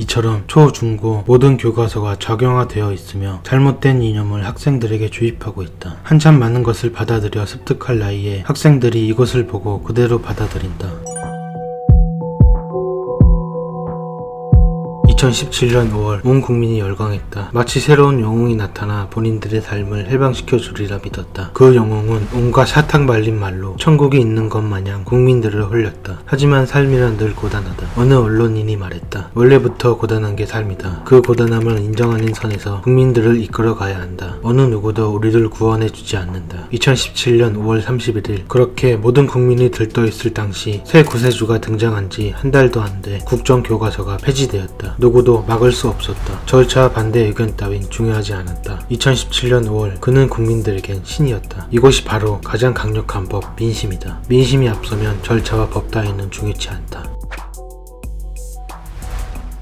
이처럼 초, 중 고 모든 교과서가 적용화되어 있으며 잘못된 이념을 학생들에게 주입하고 있다. 한참 많은 것을 받아들여 습득할 나이에 학생들이 이것을 보고 그대로 받아들인다. 2017년 5월 온 국민이 열광했다. 마치 새로운 영웅이 나타나 본인들의 삶을 해방시켜 주리라 믿었다. 그 영웅은 온갖 사탕 발린 말로 천국이 있는 것 마냥 국민들을 홀렸다. 하지만 삶이란 늘 고단하다. 어느 언론인이 말했다. 원래부터 고단한 게 삶이다. 그 고단함을 인정하는 선에서 국민들을 이끌어 가야 한다. 어느 누구도 우리를 구원해 주지 않는다. 2017년 5월 31일 그렇게 모든 국민이 들떠 있을 당시 새 구세주가 등장한 지 한 달도 안 돼 국정 교과서가 폐지되었다. 누구도 막을 수 없었다. 절차 반대 의견 따윈 중요하지 않았다. 2017년 5월 그는 국민들에겐 신이었다. 이것이 바로 가장 강력한 법 민심이다. 민심이 앞서면 절차와 법 따위는 중요치 않다.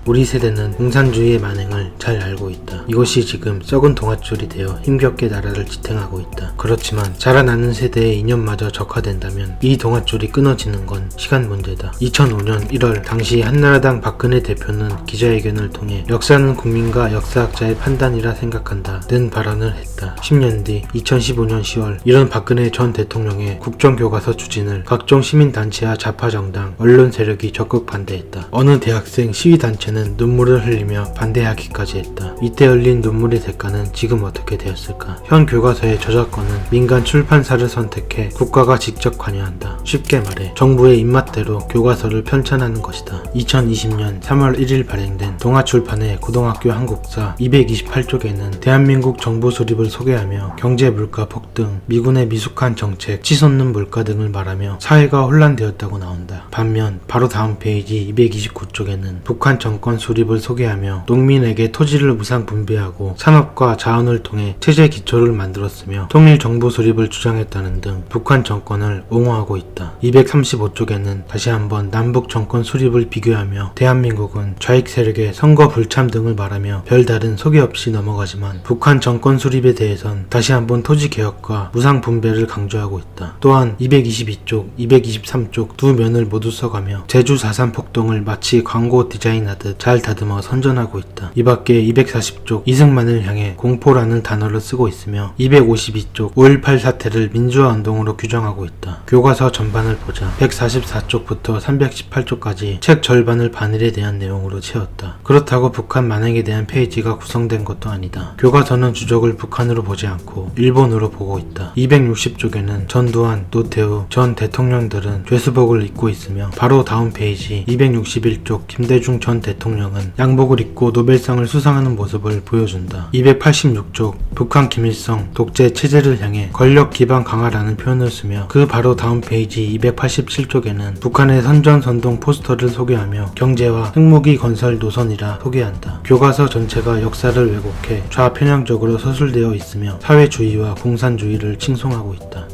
우리 세대는 공산주의의 만행을 잘 알고 있다. 이것이 지금 썩은 동아줄이 되어 힘겹게 나라를 지탱하고 있다. 그렇지만 자라나는 세대의 이념마저 적화된다면 이 동아줄이 끊어지는 건 시간 문제다. 2005년 1월 당시 한나라당 박근혜 대표는 기자회견을 통해 역사는 국민과 역사학자의 판단이라 생각한다. 는 발언을 했다. 10년 뒤 2015년 10월 이런 박근혜 전 대통령의 국정교과서 추진을 각종 시민단체와 좌파정당, 언론 세력이 적극 반대했다. 어느 대학생 시위단체는 눈물을 흘리며 반대하기까지 했다. 이때 흘린 눈물의 대가는 지금 어떻게 되었을까? 현 교과서의 저작권은 민간 출판사를 선택해 국가가 직접 관여한다. 쉽게 말해 정부의 입맛대로 교과서를 편찬하는 것이다. 2020년 3월 1일 발행된 동아출판의 고등학교 한국사 228쪽에는 대한민국 정부 수립을 소개하며 경제 물가 폭등, 미군의 미숙한 정책, 치솟는 물가 등을 말하며 사회가 혼란되었다고 나온다. 반면 바로 다음 페이지 229쪽에는 북한 정권 수립을 소개하며 농민에게 토지를 무상 분배하고 산업과 자원을 통해 체제 기초를 만들었으며 통일 정부 수립을 주장했다는 등 북한 정권을 옹호하고 있다. 235쪽에는 다시 한번 남북 정권 수립을 비교하며 대한민국은 좌익 세력의 선거 불참 등을 말하며 별다른 소개 없이 넘어가지만 북한 정권 수립에 대해선 다시 한번 토지 개혁과 무상 분배를 강조하고 있다. 또한 222쪽, 223쪽 두 면을 모두 써가며 제주 4.3 폭동을 마치 광고 디자인하듯 잘 다듬어 선전하고 있다. 이 밖에 240쪽 이승만을 향해 공포라는 단어를 쓰고 있으며 252쪽 5.18 사태를 민주화 운동으로 규정하고 있다. 교과서 전반을 보자 144쪽부터 318쪽까지 책 절반을 반일에 대한 내용으로 채웠다. 그렇다고 북한 만행에 대한 페이지가 구성된 것도 아니다. 교과서는 주적을 북한으로 보지 않고 일본으로 보고 있다. 260쪽에는 전두환, 노태우 전 대통령들은 죄수복을 입고 있으며 바로 다음 페이지 261쪽 김대중 전 대통령은 양복을 입고 노벨상을 수상하는 모습을 보여준다. 286쪽 북한 김일성 독재 체제를 향해 권력 기반 강화라는 표현을 쓰며 그 바로 다음 페이지 287쪽에는 북한의 선전 선동 포스터를 소개하며 경제와 핵무기 건설 노선이라 소개한다. 교과서 전체가 역사를 왜곡해 좌편향적으로 서술되어 있으며 사회주의와 공산주의를 칭송하고 있다.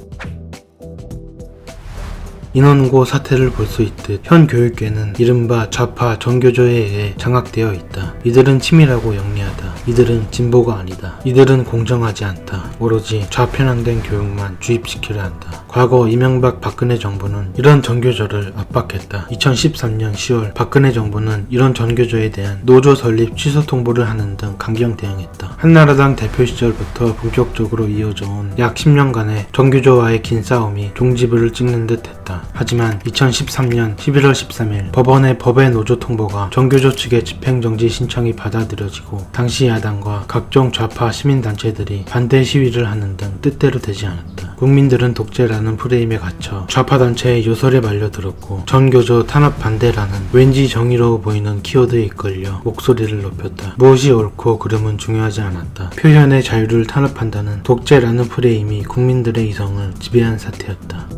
인원고 사태를 볼 수 있듯 현 교육계는 이른바 좌파 정교조에 의해 장악되어 있다. 이들은 치밀하고 영리하다. 이들은 진보가 아니다. 이들은 공정하지 않다. 오로지 좌편향된 교육만 주입시키려 한다. 과거 이명박 박근혜 정부는 이런 정교조를 압박했다. 2013년 10월 박근혜 정부는 이런 정교조에 대한 노조 설립 취소 통보를 하는 등 강경 대응했다. 한나라당 대표 시절부터 본격적으로 이어져 온 약 10년간의 정교조와의 긴 싸움이 종지부를 찍는 듯 했다. 하지만 2013년 11월 13일 법원의 법의 노조 통보가 정교조 측의 집행정지 신청이 받아들여지고 당시 야당과 각종 좌파 시민단체들이 반대 시위를 하는 등 뜻대로 되지 않았다. 국민들은 독재라는 프레임에 갇혀 좌파 단체의 요설에 말려들었고 전교조 탄압 반대라는 왠지 정의로워 보이는 키워드에 이끌려 목소리를 높였다. 무엇이 옳고 그름은 중요하지 않았다. 표현의 자유를 탄압한다는 독재라는 프레임이 국민들의 이성을 지배한 사태였다.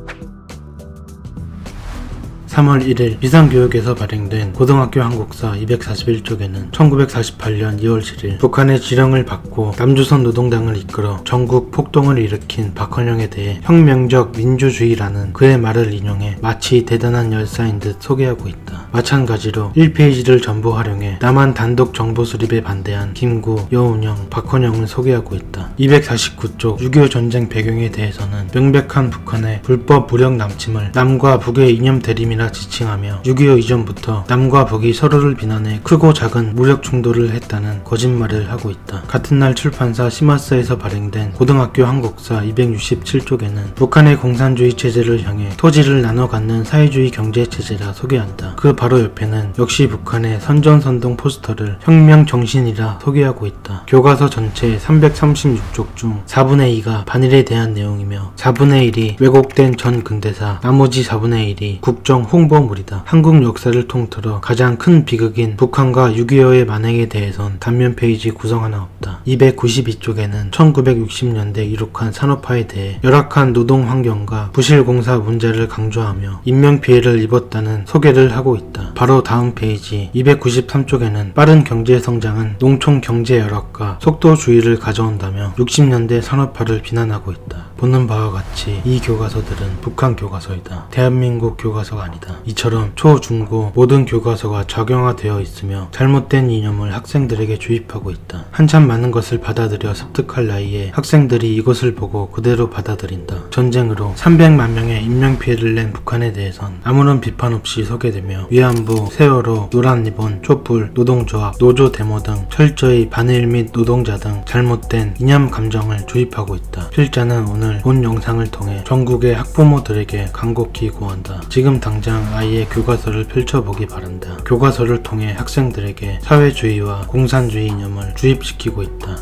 3월 1일 비상교육에서 발행된 고등학교 한국사 241쪽에는 1948년 2월 7일 북한의 지령을 받고 남조선 노동당을 이끌어 전국 폭동을 일으킨 박헌영에 대해 혁명적 민주주의라는 그의 말을 인용해 마치 대단한 열사인 듯 소개하고 있다. 마찬가지로 1페이지를 전부 활용해 남한 단독 정보 수립에 반대한 김구, 여운형, 박헌영을 소개하고 있다. 249쪽 6.25 전쟁 배경에 대해서는 명백한 북한의 불법 무력 남침을 남과 북의 이념 대림이 라 아니라 지칭하며 6.25 이전부터 남과 북이 서로를 비난해 크고 작은 무력 충돌을 했다는 거짓말을 하고 있다. 같은 날 출판사 시마스에서 발행된 고등학교 한국사 267쪽에는 북한의 공산주의 체제를 향해 토지를 나눠 갖는 사회주의 경제 체제라 소개한다. 그 바로 옆에는 역시 북한의 선전선동 포스터를 혁명 정신이라 소개하고 있다. 교과서 전체 336쪽 중 4분의 2가 반일에 대한 내용이며 4분의 1이 왜곡된 전 근대사, 나머지 4분의 1이 국정 홍보물이다. 한국 역사를 통틀어 가장 큰 비극인 북한과 6.25의 만행에 대해선 단면 페이지 구성 하나 없다. 292쪽에는 1960년대 이룩한 산업화에 대해 열악한 노동 환경과 부실 공사 문제를 강조하며 인명 피해를 입었다는 소개를 하고 있다. 바로 다음 페이지 293쪽에는 빠른 경제 성장은 농촌 경제 열악과 속도주의를 가져온다며 60년대 산업화를 비난하고 있다. 보는 바와 같이 이 교과서들은 북한 교과서이다. 대한민국 교과서가 아니다. 이처럼 초, 중, 고 모든 교과서가 적용화되어 있으며 잘못된 이념을 학생들에게 주입하고 있다. 한참 많은 것을 받아들여 습득할 나이에 학생들이 이것을 보고 그대로 받아들인다. 전쟁으로 300만 명의 인명피해를 낸 북한에 대해선 아무런 비판 없이 소개되며 위안부, 세월호, 노란리본, 촛불, 노동조합, 노조 데모 등 철저히 반일 및 노동자 등 잘못된 이념 감정을 주입하고 있다. 필자는 오늘 본 영상을 통해 전국의 학부모들에게 간곡히 구한다. 지금 당장 아이의 교과서를 펼쳐보기 바란다. 교과서를 통해 학생들에게 사회주의와 공산주의 이념을 주입시키고 있다.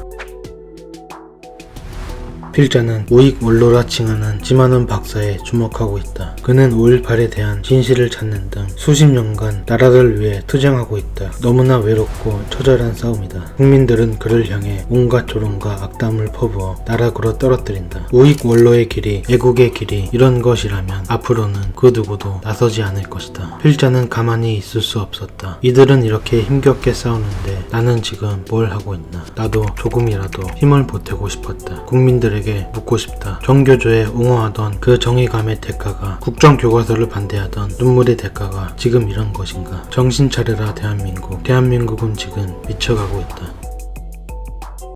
필자는 우익 원로라 칭하는 지만원 박사에 주목하고 있다. 그는 5.18에 대한 진실을 찾는 등 수십 년간 나라를 위해 투쟁하고 있다. 너무나 외롭고 처절한 싸움이다. 국민들은 그를 향해 온갖 조롱과 악담을 퍼부어 나락으로 떨어뜨린다. 우익 원로의 길이, 애국의 길이 이런 것이라면 앞으로는 그 누구도 나서지 않을 것이다. 필자는 가만히 있을 수 없었다. 이들은 이렇게 힘겹게 싸우는데 나는 지금 뭘 하고 있나? 나도 조금이라도 힘을 보태고 싶었다. 국민 들에게 묻고 싶다. 정교조에 옹호하던 그 정의감의 대가가 국정교과서를 반대하던 눈물의 대가가 지금 이런 것인가? 정신 차려라 대한민국. 대한민국은 지금 미쳐가고 있다.